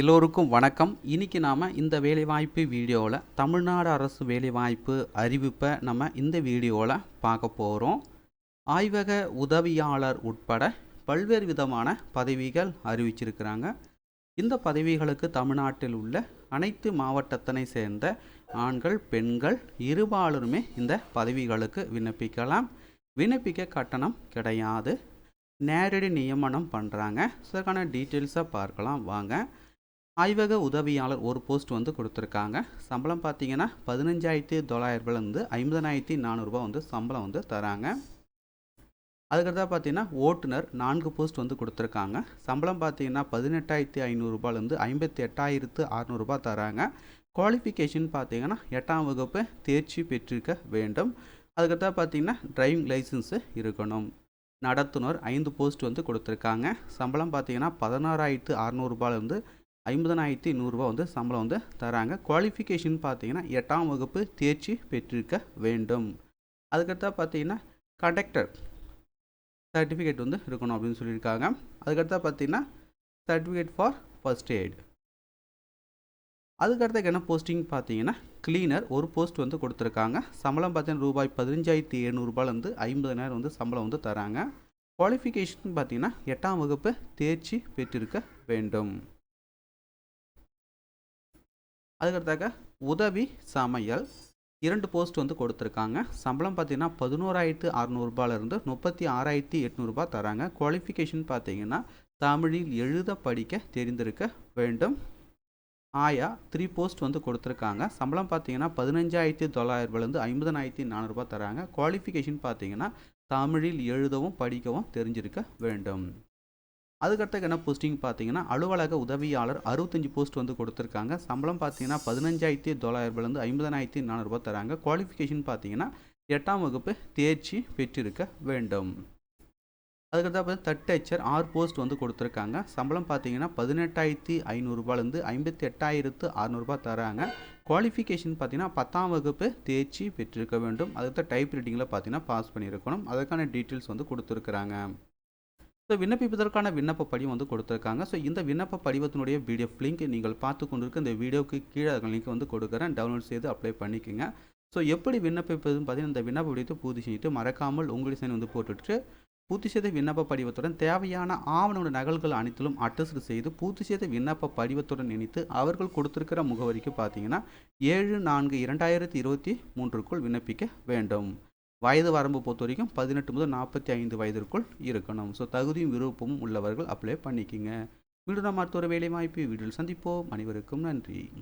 எல்லோருக்கும் வணக்கம். இன்னைக்கு நாம் இந்த வேலைவாய்ப்பு வீடியோவில் தமிழ்நாடு அரசு வேலைவாய்ப்பு அறிவிப்பை நம்ம இந்த வீடியோவில் பார்க்க போகிறோம் ஆய்வக உதவியாளர் உட்பட பல்வேறு விதமான பதவிகள் அறிவிச்சிருக்கிறாங்க. இந்த பதவிகளுக்கு தமிழ்நாட்டில் உள்ள அனைத்து மாவட்டத்தினை சேர்ந்த ஆண்கள் பெண்கள் இருபாலருமே இந்த பதவிகளுக்கு விண்ணப்பிக்கலாம். விண்ணப்பிக்க கட்டணம் கிடையாது. நேரடி நியமனம் பண்ணுறாங்க இதற்கான டீட்டெயில்ஸை பார்க்கலாம். வாங்க. ஆய்வக உதவியாளர் ஒரு போஸ்ட் வந்து கொடுத்துருக்காங்க. சம்பளம் பார்த்தீங்கன்னா பதினஞ்சாயிரத்தி தொள்ளாயிரரூபாலேருந்து ஐம்பதனாயிரத்தி நானூறுரூபா வந்து சம்பளம் வந்து தராங்க. அதுக்கடுத்தா பார்த்தீங்கன்னா ஓட்டுநர் நான்கு போஸ்ட் வந்து கொடுத்துருக்காங்க. சம்பளம் பார்த்தீங்கன்னா பதினெட்டாயிரத்தி ஐநூறுரூபாலேருந்து ஐம்பத்தி எட்டாயிரத்து அறநூறுபா தராங்க. குவாலிஃபிகேஷன் பார்த்தீங்கன்னா எட்டாம் வகுப்பு தேர்ச்சி பெற்றிருக்க வேண்டும். அதுக்கடுத்தா பார்த்தீங்கன்னா டிரைவிங் லைசன்ஸு இருக்கணும். நடத்துனர் ஐந்து போஸ்ட் வந்து கொடுத்துருக்காங்க. சம்பளம் பார்த்தீங்கன்னா பதினாறாயிரத்து அறநூறுபாலேருந்து ஐம்பதனாயிரத்தி நூறுரூவா வந்து சம்பளம் வந்து தராங்க. குவாலிஃபிகேஷன் பார்த்தீங்கன்னா எட்டாம் வகுப்பு தேர்ச்சி பெற்றிருக்க வேண்டும். அதுக்கடுத்தா பார்த்தீங்கன்னா கண்டக்டர் சர்டிஃபிகேட் வந்து இருக்கணும் அப்படின்னு சொல்லியிருக்காங்க. அதுக்கடுத்தா பார்த்தீங்கன்னா சர்டிஃபிகேட் ஃபார் ஃபர்ஸ்ட் எய்ட் அதுக்கடுத்த என்ன போஸ்டிங் பார்த்தீங்கன்னா கிளீனர் ஒரு போஸ்ட் வந்து கொடுத்துருக்காங்க. சம்பளம் பார்த்தீங்கன்னா ரூபாய் பதினஞ்சாயிரத்தி எழுநூறுபாலேருந்து ஐம்பதனாயிரம் வந்து சம்பளம் வந்து தராங்க. குவாலிஃபிகேஷன் பார்த்தீங்கன்னா எட்டாம் வகுப்பு தேர்ச்சி பெற்றிருக்க வேண்டும். அதுக்கடுத்தாக உதவி சமையல். இரண்டு போஸ்ட் வந்து கொடுத்துருக்காங்க. சம்பளம் பார்த்தீங்கன்னா பதினோராயிரத்து அறநூறுபாலேருந்து முப்பத்தி ஆறாயிரத்தி எட்நூறுபா தராங்க. குவாலிஃபிகேஷன் பார்த்தீங்கன்னா தமிழில் எழுத படிக்க தெரிந்திருக்க வேண்டும். ஆயா த்ரீ போஸ்ட் வந்து கொடுத்துருக்காங்க. சம்பளம் பார்த்தீங்கன்னா பதினஞ்சாயிரத்தி தொள்ளாயிரரூபாலேருந்து ஐம்பதனாயிரத்தி நானூறுபா தராங்க. குவாலிஃபிகேஷன் பார்த்தீங்கன்னா தமிழில் எழுதவும் படிக்கவும் தெரிஞ்சிருக்க வேண்டும். அதுக்கடுத்த என்ன போஸ்டிங் பார்த்தீங்கன்னா அலுவலக உதவியாளர் அறுபத்தஞ்சு போஸ்ட் வந்து கொடுத்துருக்காங்க. சம்பளம் பார்த்தீங்கன்னா பதினஞ்சாயிரத்தி தொள்ளாயிரரூபாலேருந்து ஐம்பதனாயிரத்தி நானூறுபா தராங்க. குவாலிஃபிகேஷன் பார்த்தீங்கன்னா எட்டாம் வகுப்பு தேர்ச்சி பெற்றிருக்க வேண்டும். அதுக்கடுத்த பார்த்தீங்கன்னா தட்டச்சர் ஆறு போஸ்ட் வந்து கொடுத்துருக்காங்க. சம்பளம் பார்த்தீங்கன்னா பதினெட்டாயிரத்தி ஐநூறுரூபாலேருந்து ஐம்பத்தி எட்டாயிரத்து அறநூறுபா தராங்க. குவாலிஃபிகேஷன் பார்த்தீங்கன்னா பத்தாம் வகுப்பு தேர்ச்சி பெற்றிருக்க வேண்டும். அதுக்கு டைப் ரைட்டிங்கில் பார்த்தீங்கன்னா பாஸ் பண்ணியிருக்கணும். அதுக்கான டீட்டெயில்ஸ் வந்து கொடுத்துருக்குறாங்க. ஸோ விண்ணப்பிப்பதற்கான விண்ணப்ப படிவம் வந்து கொடுத்துருக்காங்க. ஸோ இந்த விண்ணப்ப படிவத்தினுடைய பிடிஎஃப் லிங்க் நீங்கள் பார்த்து கொண்டிருக்க இந்த வீடியோக்கு கீழே லிங்க் வந்து கொடுக்குறேன். டவுன்லோட் செய்து அப்ளை பண்ணிக்கோங்க. ஸோ எப்படி விண்ணப்பிப்பதுன்னு பார்த்தீங்கன்னா இந்த விண்ணப்ப படிவத்தை பூர்த்தி செஞ்சுட்டு மறக்காமல் உங்களுடைய சைன் வந்து போட்டுட்டு பூர்த்தி செய்த விண்ணப்ப படிவத்துடன் தேவையான ஆவணங்களோட நகல்கள் அனைத்திலும் அட்டஸ்ட் செய்து பூர்த்தி செய்த விண்ணப்ப படிவத்துடன் இணைத்து அவர்கள் கொடுத்துருக்கிற முகவரிக்கு பார்த்தீங்கன்னா ஏழு நான்கு இரண்டாயிரத்தி இருபத்தி மூன்றுக்குள் விண்ணப்பிக்க வேண்டும். வயது வரம்பு பொறுத்த வரைக்கும் பதினெட்டு முதல் நாற்பத்தி ஐந்து வயதிற்குள் இருக்கணும். ஸோ தகுதியும் விருப்பமும் உள்ளவர்கள் அப்ளை பண்ணிக்கிங்க. வீடு மருத்துவ வேலை வாய்ப்பு. வீடியோவில் சந்திப்போம். அனைவருக்கும் நன்றி.